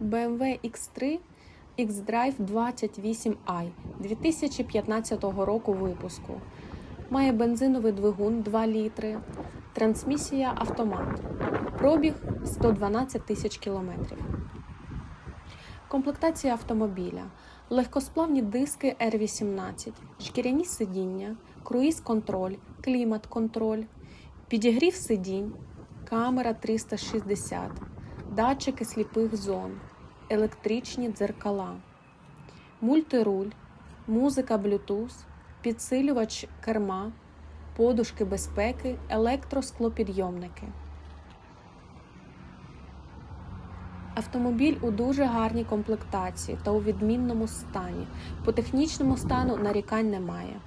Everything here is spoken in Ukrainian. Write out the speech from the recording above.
BMW X3 X-Drive 28i 2015 року випуску. Має бензиновий двигун 2 літри, трансмісія автомат. Пробіг 112 тисяч кілометрів. Комплектація автомобіля. Легкосплавні диски R18, шкіряні сидіння, круїз-контроль, клімат-контроль, підігрів сидінь, камера 360, датчики сліпих зон, електричні дзеркала, мультируль, музика Bluetooth, підсилювач керма, подушки безпеки, електросклопідйомники. Автомобіль у дуже гарній комплектації та у відмінному стані. По технічному стану нарікань немає.